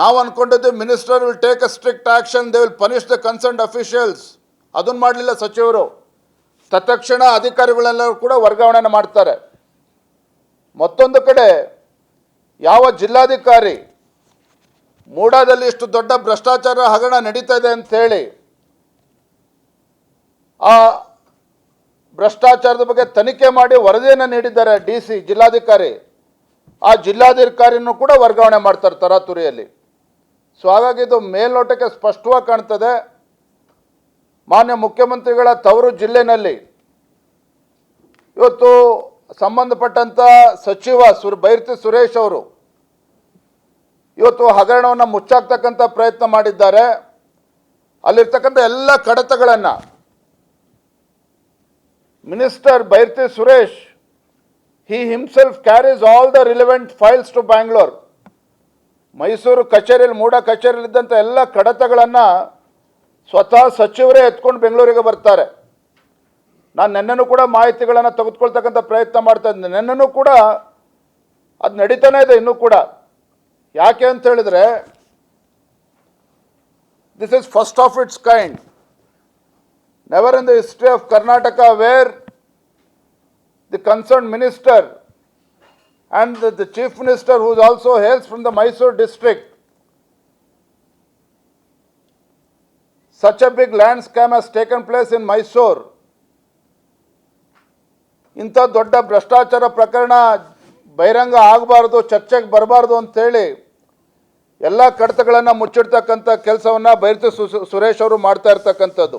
ನಾವು ಅನ್ಕೊಂಡಿದ್ದು minister will take a strict action, they will punish the concern officials. ಅದನ್ನು ಮಾಡಲಿಲ್ಲ ಸಚಿವರು. ತತ್ಕ್ಷಣ ಅಧಿಕಾರಿಗಳೆಲ್ಲರೂ ಕೂಡ ವರ್ಗಾವಣೆ ಮಾಡ್ತಾರೆ. ಮತ್ತೊಂದು ಕಡೆ, ಯಾವ ಜಿಲ್ಲಾಧಿಕಾರಿ ಮೂಡಾದಲ್ಲಿ ಇಷ್ಟು ದೊಡ್ಡ ಭ್ರಷ್ಟಾಚಾರ ಹಗರಣ ನಡೀತಾ ಇದೆ ಅಂಥೇಳಿ ಆ ಭ್ರಷ್ಟಾಚಾರದ ಬಗ್ಗೆ ತನಿಖೆ ಮಾಡಿ ವರದಿಯನ್ನು ನೀಡಿದ್ದಾರೆ ಡಿ ಸಿ ಜಿಲ್ಲಾಧಿಕಾರಿ. ಆ ಜಿಲ್ಲಾಧಿಕಾರಿಯನ್ನು ಕೂಡ ವರ್ಗಾವಣೆ ಮಾಡ್ತಾರೆ ತರಾತುರಿಯಲ್ಲಿ. ಸೊ ಹಾಗಾಗಿ ಇದು ಮೇಲ್ನೋಟಕ್ಕೆ ಸ್ಪಷ್ಟವಾಗಿ ಕಾಣ್ತದೆ ಮಾನ್ಯ ಮುಖ್ಯಮಂತ್ರಿಗಳ ತವರು ಜಿಲ್ಲೆನಲ್ಲಿ ಇವತ್ತು ಸಂಬಂಧಪಟ್ಟಂಥ ಸಚಿವ ಸುರ್, ಬೈರ್ತಿ ಸುರೇಶ್ ಅವರು ಇವತ್ತು ಹಗರಣವನ್ನು ಮುಚ್ಚಾಕ್ತಕ್ಕಂಥ ಪ್ರಯತ್ನ ಮಾಡಿದ್ದಾರೆ ಅಲ್ಲಿರ್ತಕ್ಕಂಥ ಎಲ್ಲ ಕಡತಗಳನ್ನು minister Byrathi Suresh, he himself carries all the relevant files to Bangalore. Mysuru ಕಚೇರಿಯಲ್ಲಿ, ಮೂಡ ಕಚೇರಿಯಲ್ಲಿದ್ದಂಥ ಎಲ್ಲ ಕಡತಗಳನ್ನು ಸ್ವತಃ ಸಚಿವರೇ ಎತ್ಕೊಂಡು ಬೆಂಗಳೂರಿಗೆ ಬರ್ತಾರೆ. ನಾನು ನೆನ್ನೆನೂ ಕೂಡ ಮಾಹಿತಿಗಳನ್ನು ತೆಗೆದುಕೊಳ್ತಕ್ಕಂಥ ಪ್ರಯತ್ನ ಮಾಡ್ತಾ ಇದ್ದೆ ನೆನ್ನೆನೂ ಕೂಡ ಅದು ನಡೀತಾನೆ ಇದೆ ಇನ್ನೂ ಕೂಡ. ಯಾಕೆ ಅಂತ ಹೇಳಿದ್ರೆ this is first of its kind never in the history of Karnataka where the concern minister and the, the chief minister who also hails from the Mysore district. Such a big land scam has taken place in Mysore. ಇಂಥ ದೊಡ್ಡ ಭ್ರಷ್ಟಾಚಾರ ಪ್ರಕರಣ ಬಹಿರಂಗ ಆಗಬಾರ್ದು ಚರ್ಚೆಗೆ ಬರಬಾರ್ದು ಅಂಥೇಳಿ ಎಲ್ಲ ಕಡತಗಳನ್ನು ಮುಚ್ಚಿಡ್ತಕ್ಕಂಥ ಕೆಲಸವನ್ನು ಬೈರತಿ ಸುರೇಶ್ ಅವರು ಮಾಡ್ತಾ ಇರ್ತಕ್ಕಂಥದ್ದು